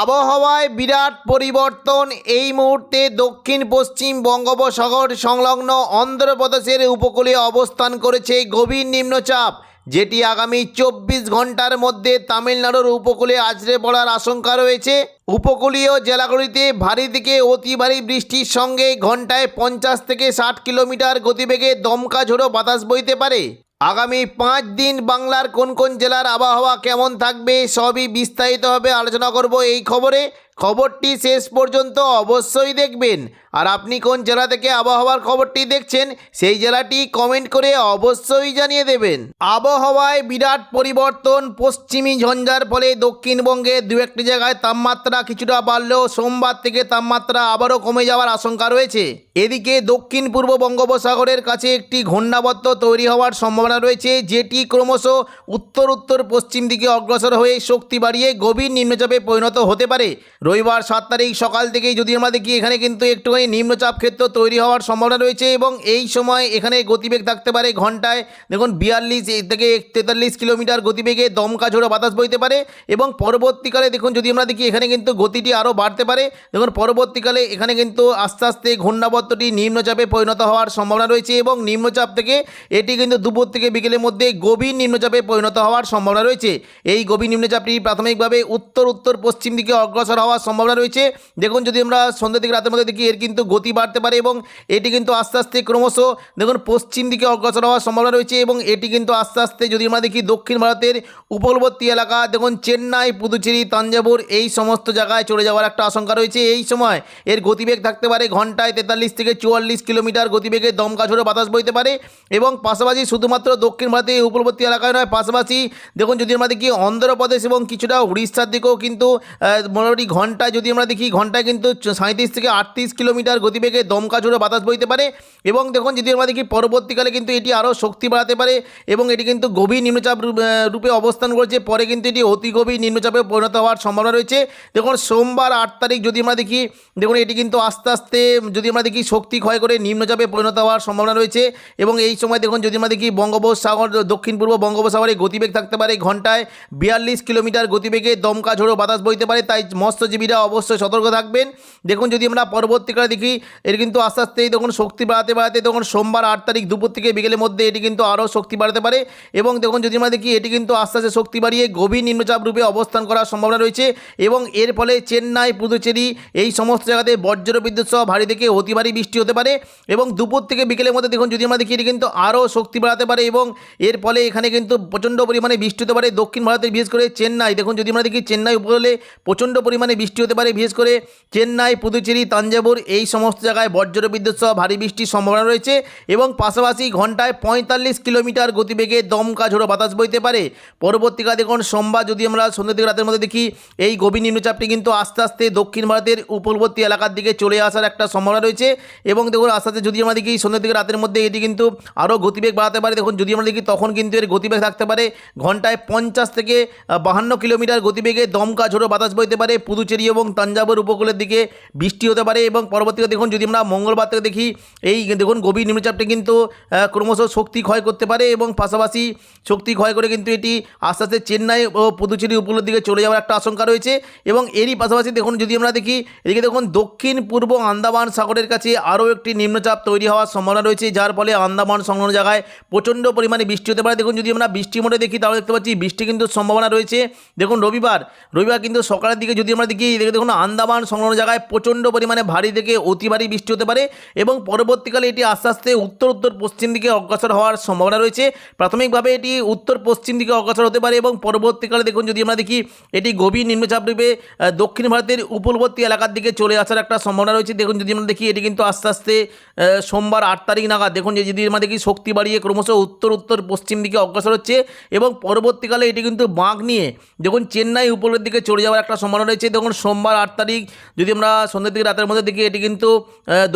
আবহাওয়ায় বিরাট পরিবর্তন। এই মুহূর্তে দক্ষিণ, পশ্চিম বঙ্গোপসাগর সংলগ্ন অন্ধ্রপ্রদেশের উপকূলে অবস্থান করেছে গভীর নিম্নচাপ, যেটি আগামী চব্বিশ ঘণ্টার মধ্যে তামিলনাড়ুর উপকূলে আছড়ে পড়ার আশঙ্কা রয়েছে। উপকূলীয় জেলাগুলিতে ভারী থেকে অতি ভারী বৃষ্টির সঙ্গে ঘন্টায় পঞ্চাশ থেকে ষাট কিলোমিটার গতিবেগে দমকা ঝোড়ো বাতাস বইতে পারে। আগামী পাঁচ দিন বাংলার কোন কোন জেলার আবহাওয়া কেমন থাকবে সবই বিস্তারিতভাবে আলোচনা করব এই খবরে। খবরটি শেষ পর্যন্ত অবশ্যই দেখবেন। আর আপনি কোন জেলা থেকে আবহাওয়ার খবরটি দেখছেন, সেই জেলাটি কমেন্ট করে অবশ্যই জানিয়ে দেবেন। আবহাওয়ায় বিরাট পরিবর্তন, পশ্চিমী ঝঞ্ঝার ফলে দক্ষিণবঙ্গে দু একটি জায়গায় তাপমাত্রা কিছুটা বাড়লেও সোমবার থেকে তাপমাত্রা আবারও কমে যাওয়ার আশঙ্কা রয়েছে। এদিকে দক্ষিণ পূর্ব বঙ্গোপসাগরের কাছে একটি ঘূর্ণাবর্ত তৈরি হওয়ার সম্ভাবনা রয়েছে, যেটি ক্রমশ উত্তর উত্তর পশ্চিম দিকে অগ্রসর হয়ে শক্তি বাড়িয়ে গভীর নিম্নচাপে পরিণত হতে পারে। রবিবার সাত তারিখ সকাল থেকেই যদি আমরা দেখি এখানে কিন্তু একটুখানি নিম্নচাপ ক্ষেত্র তৈরি হওয়ার সম্ভাবনা রয়েছে এবং এই সময় এখানে গতিবেগ থাকতে পারে ঘন্টায়। দেখুন বিয়াল্লিশ থেকে তেতাল্লিশ কিলোমিটার গতিবেগে দমকা ঝোড়ো বাতাস বইতে পারে এবং পরবর্তীকালে দেখুন যদি আমরা দেখি এখানে কিন্তু গতিটি আরও বাড়তে পারে। দেখুন পরবর্তীকালে এখানে কিন্তু আস্তে আস্তে ঘূর্ণাবর্তটি নিম্নচাপে পরিণত হওয়ার সম্ভাবনা রয়েছে এবং নিম্নচাপ থেকে এটি কিন্তু দুপুর থেকে বিকেলের মধ্যে গভীর নিম্নচাপে পরিণত হওয়ার সম্ভাবনা রয়েছে। এই গভীর নিম্নচাপটি প্রাথমিকভাবে উত্তর উত্তর পশ্চিম দিকে অগ্রসর হওয়ার সম্ভাবনা রয়েছে। দেখুন, যদি আমরা সন্ধ্যা থেকে রাতের মধ্যে দেখি, এর কিন্তু গতি বাড়তে পারে এবং এটি কিন্তু আস্তে আস্তে ক্রমশ দেখুন, পশ্চিম দিকে অগ্রসর হওয়ার সম্ভাবনা রয়েছে এবং এটি কিন্তু আস্তে আস্তে যদি আমরা দেখি, দক্ষিণ ভারতের উপকূলবর্তী এলাকা, দেখুন, চেন্নাই, পুদুচেরি তাঞ্জাবুর এই সমস্ত জায়গায় চলে যাওয়ার একটা আশঙ্কা রয়েছে। এই সময় এর গতিবেগ থাকতে পারে ঘন্টায় তেতাল্লিশ থেকে চুয়াল্লিশ কিলোমিটার। গতিবেগে দমকা ঝোড়ো বাতাস বইতে পারে এবং পাশাপাশি শুধুমাত্র দক্ষিণ ভারতের উপকূলবর্তী এলাকায় নয়, পাশাপাশি দেখুন, যদি আমরা দেখি, অন্ধ্রপ্রদেশ এবং কিছুটা উড়িষ্যার দিকেও কিন্তু মোটামুটি মোটামুটি ঘন্টায় যদি আমরা দেখি, ঘন্টায় কিন্তু সাঁত্রিশ থেকে আটত্রিশ কিলোমিটার গতিবেগে দমকা ঝোড়ো বাতাস বইতে পারে। এবং দেখুন, যদি আমরা দেখি, পরবর্তীকালে কিন্তু এটি আরও শক্তি বাড়াতে পারে এবং এটি কিন্তু গভীর নিম্নচাপ রূপে অবস্থান করছে। পরে কিন্তু এটি অতি গভীর নিম্নচাপে পরিণত হওয়ার সম্ভাবনা রয়েছে। দেখুন, সোমবার আট তারিখ যদি আমরা দেখি, দেখুন, এটি কিন্তু আস্তে আস্তে, যদি আমরা দেখি, শক্তি ক্ষয় করে নিম্নচাপে পরিণত হওয়ার সম্ভাবনা রয়েছে। এবং এই সময় দেখুন, যদি আমরা দেখি, বঙ্গোপসাগর, দক্ষিণ পূর্ব বঙ্গোপসাগরে গতিবেগ থাকতে পারে ঘন্টায় বিয়াল্লিশ কিলোমিটার গতিবেগে দমকা ঝোড়ো বাতাস বইতে পারে। তাই মৎস্যজীবীরা অবশ্যই সতর্ক থাকবেন। দেখুন, যদি আমরা পরবর্তীকালে দেখি, এর কিন্তু আস্তে আস্তেই দেখুন শক্তি বাড়াতে বাড়াতে তখন সোমবার আট তারিখ দুপুর থেকে বিকেলের মধ্যে এটি কিন্তু আরও শক্তি বাড়াতে পারে এবং দেখুন, যদি আমরা দেখি, এটি কিন্তু আস্তে আস্তে শক্তি বাড়িয়ে গভীর নিম্নচাপ রূপে অবস্থান করার সম্ভাবনা রয়েছে এবং এর ফলে চেন্নাই, পুদুচেরি এই সমস্ত জায়গাতে বজ্র বিদ্যুৎ সহ ভারী থেকে অতি ভারী বৃষ্টি হতে পারে এবং দুপুর থেকে বিকেলের মধ্যে দেখুন, যদি আমরা দেখি, এটি কিন্তু আরও শক্তি বাড়াতে পারে এবং এর ফলে এখানে কিন্তু প্রচণ্ড পরিমাণে বৃষ্টি হতে পারে দক্ষিণ ভারতের, বিশেষ করে চেন্নাই। দেখুন, যদি আমরা দেখি, চেন্নাই উপকূলে প্রচণ্ড পরিমাণে বৃষ্টি হতে পারে, বিশেষ করে চেন্নাই, পুদুচেরি তাঞ্জাবুর এই সমস্ত জায়গায় বজ্র বিদ্যুৎ সহ ভারী বৃষ্টির সম্ভাবনা রয়েছে এবং পাশাপাশি ঘন্টায় পঁয়তাল্লিশ কিলোমিটার গতিবেগে দমকা ঝোড়ো বাতাস বইতে পারে। পরবর্তীকালে দেখুন, সোমবার যদি আমরা সন্ধ্যা থেকে রাতের মধ্যে দেখি, এই গভীর নিম্নচাপটি কিন্তু আস্তে আস্তে দক্ষিণ ভারতের উপকূলবর্তী এলাকার দিকে চলে আসার একটা সম্ভাবনা রয়েছে এবং দেখুন, আস্তে আস্তে যদি আমরা দেখি, সন্ধ্যা থেকে রাতের মধ্যে এটি কিন্তু আরও গতিবেগ বাড়াতে পারে। দেখুন, যদি আমরা দেখি, তখন কিন্তু এর গতিবেগ থাকতে পারে ঘন্টায় পঞ্চাশ থেকে বাহান্ন কিলোমিটার গতিবেগে দমকা ঝোড়ো বাতাস বইতে পারে পুদুচেরি এবং তাঞ্জাবুর উপকূলের দিকে বৃষ্টি হতে পারে এবং পরবর্তীতে দেখুন, যদি আমরা মঙ্গলবার থেকে দেখি, এই দেখুন, গভীর নিম্নচাপটি কিন্তু ক্রমশ শক্তি ক্ষয় করতে পারে এবং পাশাপাশি শক্তি ক্ষয় করে কিন্তু এটি আস্তে আস্তে চেন্নাই ও পুদুচেরি উপকূলের দিকে চলে যাওয়ার একটা আশঙ্কা রয়েছে এবং এরই পাশাপাশি দেখুন, যদি আমরা দেখি, এদিকে দেখুন, দক্ষিণ পূর্ব আন্দামান সাগরের কাছে আরও একটি নিম্নচাপ তৈরি হওয়ার সম্ভাবনা রয়েছে, যার ফলে আন্দামান সংলগ্ন জায়গায় প্রচণ্ড পরিমাণে বৃষ্টি হতে পারে। দেখুন, যদি আমরা বৃষ্টি মোটে দেখি, তাহলে দেখতে পাচ্ছি বৃষ্টি কিন্তু সম্ভাবনা রয়েছে। দেখুন, রবিবার রবিবার কিন্তু সকালের দিকে যদি আমরা দেখি দেখে দেখুন আন্দামান সংলগ্ন জায়গায় প্রচণ্ড পরিমাণে ভারী থেকে অতি ভারী বৃষ্টি হতে পারে এবং পরবর্তীকালে এটি আস্তে আস্তে উত্তর উত্তর পশ্চিম দিকে অগ্রসর হওয়ার সম্ভাবনা রয়েছে। প্রাথমিকভাবে এটি উত্তর পশ্চিম দিকে অগ্রসর হতে পারে এবং পরবর্তীকালে দেখুন যদি আমরা দেখি, এটি গভীর নিম্নচাপ রূপে দক্ষিণ ভারতের উপকূলবর্তী এলাকার দিকে চলে আসার একটা সম্ভাবনা রয়েছে। দেখুন যদি আমরা দেখি, এটি কিন্তু আস্তে আস্তে সোমবার আট তারিখ নাগাদ, দেখুন যদি আমরা দেখি শক্তি বাড়িয়ে ক্রমশ উত্তর উত্তর পশ্চিম দিকে অগ্রসর হচ্ছে এবং পরবর্তীকালে এটি কিন্তু বাঁক নিয়ে, দেখুন চেন্নাই উপকূলের দিকে চলে যাওয়ার একটা সম্ভাবনা রয়েছে। দেখুন সোমবার আট তারিখ, যদি আমরা সন্ধ্যের দিকে, রাতের মধ্যে দেখি এটি কিন্তু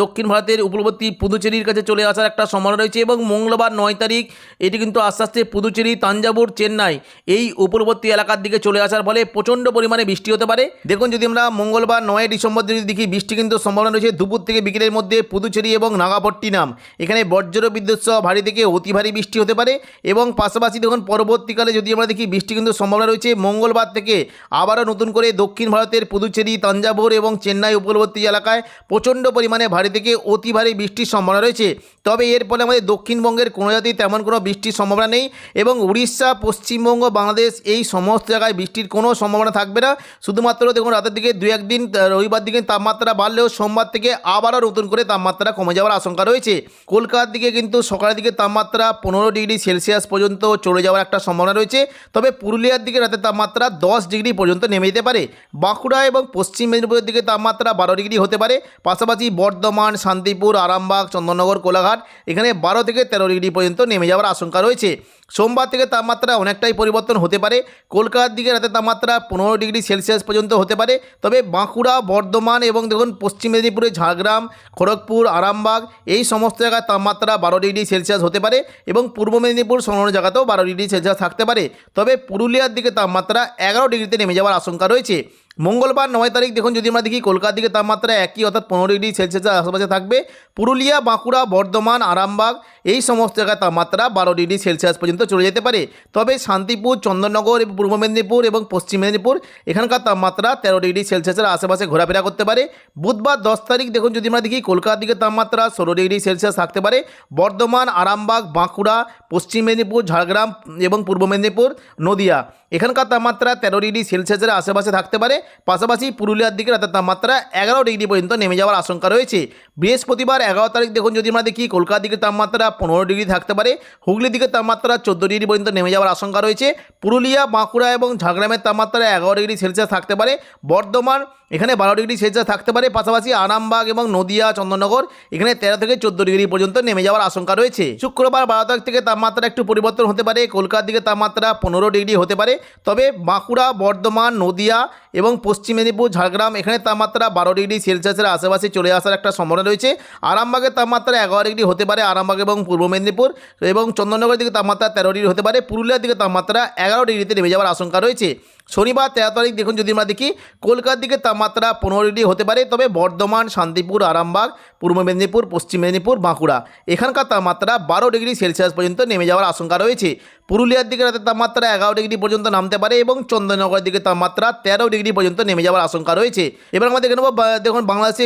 দক্ষিণ ভারতের উপকূলবর্তী পুদুচেরির কাছে চলে আসার একটা সম্ভাবনা রয়েছে এবং মঙ্গলবার নয় তারিখ এটি কিন্তু আস্তে আস্তে পুদুচেরি, তাঞ্জাবুর চেন্নাই এই উপকূলবর্তী এলাকার দিকে চলে আসার ফলে প্রচণ্ড পরিমাণে বৃষ্টি হতে পারে। দেখুন, যদি আমরা মঙ্গলবার নয় ডিসেম্বর যদি দেখি, বৃষ্টি কিন্তু সম্ভাবনা রয়েছে দুপুর থেকে বিকেলের মধ্যে পুদুচেরি এবং নাগাপট্টিনাম এখানে বজ্র বিদ্যুৎ সহ ভারী থেকে অতি ভারী বৃষ্টি হতে পারে এবং পাশাপাশি দেখুন, পরবর্তীকালে যদি আমরা দেখি, বৃষ্টি কিন্তু সম্ভাবনা রয়েছে মঙ্গলবার থেকে আবারও নতুন করে দক্ষিণ ভারতের আমাদের পুদুচেরি, তাঞ্জাভুর এবং চেন্নাই উপকূলবর্তী এলাকায় প্রচণ্ড পরিমাণে ভারী থেকে অতি ভারী বৃষ্টির সম্ভাবনা রয়েছে। তবে এর ফলে আমাদের দক্ষিণবঙ্গের কোনো জাতি তেমন কোনো বৃষ্টির সম্ভাবনা নেই এবং উড়িষ্যা, পশ্চিমবঙ্গ, বাংলাদেশ এই সমস্ত জায়গায় বৃষ্টির কোনো সম্ভাবনা থাকবে না। শুধুমাত্র দেখুন রাতের দিকে দু একদিন রবিবার দিকে তাপমাত্রা বাড়লেও সোমবার থেকে আবারও নতুন করে তাপমাত্রা কমে যাওয়ার আশঙ্কা রয়েছে। কলকাতার দিকে কিন্তু সকালের দিকে তাপমাত্রা পনেরো ডিগ্রি সেলসিয়াস পর্যন্ত চলে যাওয়ার একটা সম্ভাবনা রয়েছে। তবে পুরুলিয়ার দিকে রাতের তাপমাত্রা দশ ডিগ্রি পর্যন্ত নেমে যেতে পারে। বাঁকুড়া এবং পশ্চিম মেদিনীপুরের দিকে তাপমাত্রা বারো ডিগ্রি হতে পারে। পাশাপাশি বর্ধমান, শান্তিপুর, আরামবাগ, চন্দননগর, কোলাঘাট এখানে বারো থেকে তেরো ডিগ্রি পর্যন্ত নেমে যাওয়ার আশঙ্কা রয়েছে। সোমবার থেকে তাপমাত্রা অনেকটাই পরিবর্তন হতে পারে। কলকাতার দিকে রাতে তাপমাত্রা পনেরো ডিগ্রি সেলসিয়াস পর্যন্ত হতে পারে। তবে বাঁকুড়া, বর্ধমান এবং দেখুন পশ্চিম মেদিনীপুরে ঝাড়গ্রাম, খড়গপুর, আরামবাগ এই সমস্ত জায়গায় তাপমাত্রা বারো ডিগ্রি সেলসিয়াস হতে পারে এবং পূর্ব মেদিনীপুর সংলগ্ন জায়গাতেও বারো ডিগ্রি সেলসিয়াস থাকতে পারে। তবে পুরুলিয়ার দিকে তাপমাত্রা এগারো ডিগ্রিতে নেমে যাওয়ার আশঙ্কা রয়েছে। মঙ্গলবার নয় তারিখ দেখুন, যদি আমরা দেখি, কলকাতার দিকে তাপমাত্রা একই, অর্থাৎ পনেরো ডিগ্রি সেলসিয়াসের আশেপাশে থাকবে। পুরুলিয়া, বাঁকুড়া, বর্ধমান, আরামবাগ, এই সমস্ত জায়গায় তাপমাত্রা বারো ডিগ্রি সেলসিয়াস পর্যন্ত চলে যেতে পারে। তবে শান্তিপুর, চন্দননগর, পূর্ব মেদিনীপুর এবং পশ্চিম মেদিনীপুর, এখানকার তাপমাত্রা তেরো ডিগ্রি সেলসিয়াসের আশেপাশে ঘোরাফেরা করতে পারে। বুধবার দশ তারিখ দেখুন, যদি আমরা দেখি, কলকাতার দিকে তাপমাত্রা ষোলো ডিগ্রি সেলসিয়াস থাকতে পারে। বর্ধমান, আরামবাগ, বাঁকুড়া, পশ্চিম মেদিনীপুর, ঝাড়গ্রাম এবং পূর্ব মেদিনীপুর, নদিয়া, এখানকার তাপমাত্রা তেরো ডিগ্রি সেলসিয়াসের আশেপাশে থাকতে পারে। পাশাপাশি পুরুলিয়ার দিকে রাতের তাপমাত্রা এগারো ডিগ্রি পর্যন্ত নেমে যাওয়ার আশঙ্কা রয়েছে। বৃহস্পতিবার এগারো তারিখ দেখুন, যদি আমরা দেখি, কলকাতার দিকে তাপমাত্রা পনেরো ডিগ্রি থাকতে পারে, হুগলির দিকে তাপমাত্রা চোদ্দ ডিগ্রি পর্যন্ত নেমে যাওয়ার আশঙ্কা রয়েছে। পুরুলিয়া, বাঁকুড়া এবং ঝাড়গ্রামের তাপমাত্রা এগারো ডিগ্রি সেলসিয়াস থাকতে পারে। বর্ধমান, এখানে বারো ডিগ্রি সেলসিয়াস থাকতে পারে। পাশাপাশি আরামবাগ এবং নদিয়া চন্দননগর এখানে তেরো থেকে চোদ্দ ডিগ্রি পর্যন্ত নেমে যাওয়ার আশঙ্কা রয়েছে। শুক্রবার বারো তারিখ থেকে তাপমাত্রা একটু পরিবর্তন হতে পারে। কলকাতার দিকে তাপমাত্রা পনেরো ডিগ্রি হতে পারে। তবে বাঁকুড়া, বর্ধমান, নদিয়া এবং পশ্চিম মেদিনীপুর, ঝাড়গ্রাম, এখানে তাপমাত্রা বারো ডিগ্রি সেলসিয়াসের আশেপাশে চলে আসার একটা সম্ভাবনা রয়েছে। আরামবাগের তাপমাত্রা এগারো ডিগ্রি হতে পারে আরামবাগ এবং পূর্ব মেদিনীপুর এবং চন্দননগরের দিকে তাপমাত্রা তেরো ডিগ্রি হতে পারে। পুরুলিয়ার দিকে তাপমাত্রা এগারো ডিগ্রিতে নেমে যাওয়ার আশঙ্কা রয়েছে। শনিবার তেরো তারিখ দেখুন, যদি আমরা দেখি, কলকাতার দিকে তাপমাত্রা পনেরো ডিগ্রি হতে পারে, তবে বর্ধমান, শান্তিপুর, আরামবাগ, পূর্ব মেদিনীপুর, পশ্চিম মেদিনীপুর, বাঁকুড়া। এখানকার তাপমাত্রা বারো ডিগ্রি সেলসিয়াস পর্যন্ত নেমে যাওয়ার আশঙ্কা রয়েছে। পুরুলিয়ার দিকে রাতের তাপমাত্রা এগারো ডিগ্রি পর্যন্ত নামতে পারে এবং চন্দননগরের দিকে তাপমাত্রা তেরো ডিগ্রি পর্যন্ত নেমে যাওয়ার আশঙ্কা রয়েছে। এবার আমরা দেখে নেব দেখুন, বাংলাদেশে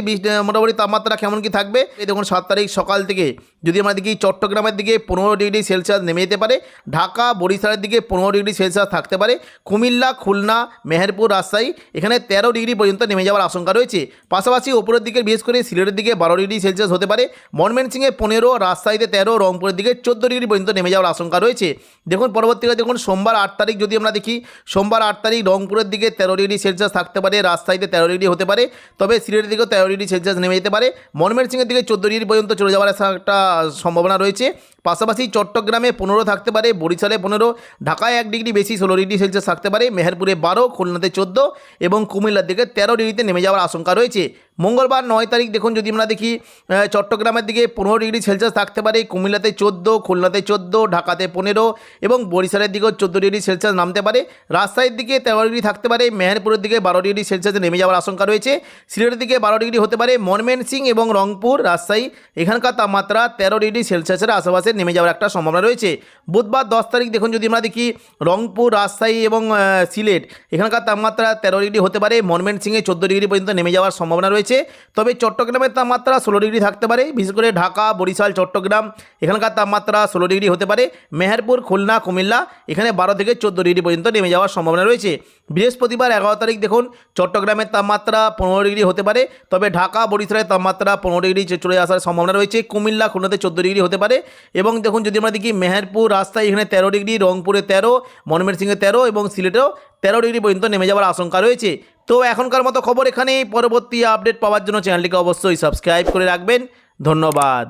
মোটামুটি তাপমাত্রা কেমন কি থাকবে? এই দেখুন, সাত তারিখ সকাল থেকে যদি আমরা দেখি, চট্টগ্রামের দিকে পনেরো ডিগ্রি সেলসিয়াস নেমে যেতে পারে, ঢাকা, বরিশালের দিকে পনেরো ডিগ্রি সেলসিয়াস থাকতে পারে, কুমিল্লা খুলনা, মেহেরপুর, রাজশাহী, এখানে তেরো ডিগ্রি পর্যন্ত নেমে যাওয়ার আশঙ্কা রয়েছে। পাশাপাশি ওপরের দিকে, বিশেষ করে সিলেটের দিকে বারো ডিগ্রি সেলসিয়াস হতে পারে। ময়মনসিংহে পনেরো, রাজশাহীতে তেরো, রংপুরের দিকে চোদ্দ ডিগ্রি পর্যন্ত নেমে যাওয়ার আশঙ্কা রয়েছে। দেখুন, পরবর্তীকালে দেখুন, সোমবার আট তারিখ যদি আমরা দেখি, সোমবার আট তারিখ রংপুরের দিকে তেরো ডিগ্রি সেলসিয়াস থাকতে পারে, রাজশাহীতে তেরো ডিগ্রি হতে পারে, তবে সিলেটের দিকেও তেরো ডিগ্রি সেলসিয়াস নেমে যেতে পারে। ময়মনসিংহের দিকে চোদ্দ ডিগ্রি পর্যন্ত চলে যাওয়ার একটা সম্ভাবনা রয়েছে। পাশাপাশি চট্টগ্রামে পনেরো থাকতে পারে, বরিশালে পনেরো, ঢাকায় এক ডিগ্রি বেশি ষোলো ডিগ্রি সেলসিয়াস থাকতে পারে, মেহেরপুরে বারো খুলনাতে চোদ্দ এবং কুমিল্লার দিকে তেরো ডিগ্রিতে নেমে যাওয়ার আশঙ্কা রয়েছে। মঙ্গলবার নয় তারিখ দেখুন যদি আমরা দেখি চট্টগ্রামের দিকে পনেরো ডিগ্রি সেলসিয়াস থাকতে পারে কুমিল্লাতে চোদ্দ খুলনাতে চোদ্দ ঢাকাতে পনেরো এবং বরিশালের দিকেও চোদ্দ ডিগ্রি সেলসিয়াস নামতে পারে। রাজশাহীর দিকে তেরো ডিগ্রি থাকতে পারে মেহেরপুরের দিকে বারো ডিগ্রি সেলসিয়াসে নেমে যাওয়ার আশঙ্কা রয়েছে। সিলেটের দিকে বারো ডিগ্রি হতে পারে ময়মনসিং এবং রংপুর রাজশাহী এখানকার তাপমাত্রা তেরো ডিগ্রি সেলসিয়াসের আশেপাশে নেমে যাওয়ার একটা সম্ভাবনা রয়েছে। বুধবার দশ তারিখ দেখুন যদি আমরা দেখি রংপুর রাজশাহী এবং আহ, সিলেট এখানকার তাপমাত্রা তেরো ডিগ্রি হতে পারে মনমেন্ট সিংয়ে চোদ্দ ডিগ্রি পর্যন্ত নেমে যাওয়ার সম্ভাবনা রয়েছে। তবে চট্টগ্রামের তাপমাত্রা ষোলো ডিগ্রি থাকতে পারে, বিশেষ করে ঢাকা, বরিশাল, চট্টগ্রাম, এখানকার তাপমাত্রা ষোলো ডিগ্রি হতে পারে। মেহেরপুর, খুলনা, কুমিল্লা, এখানে বারো থেকে চোদ্দ ডিগ্রি পর্যন্ত নেমে যাওয়ার সম্ভাবনা রয়েছে। বৃহস্পতিবার এগারো তারিখ দেখুন, চট্টগ্রামের তাপমাত্রা পনেরো ডিগ্রি হতে পারে, তবে ঢাকা, বরিশালের তাপমাত্রা পনেরো ডিগ্রি চলে আসার সম্ভাবনা রয়েছে। কুমিল্লা, খুলনাতে চোদ্দ ডিগ্রি হতে পারে এবং দেখুন, যদি আমরা দেখি মেহেরপুর রাস্তায় এখানে তেরো ডিগ্রি, রংপুরে তেরো ময়মনসিংহে তেরো এবং সিলেটেও তেরো ডিগ্রি পর্যন্ত নেমে যাওয়ার আশঙ্কা রয়েছে। তো এখনকার মতো খবর এখানেই। পরবর্তী আপডেট পাওয়ার জন্য চ্যানেলটিকে অবশ্যই সাবস্ক্রাইব করে রাখবেন। ধন্যবাদ।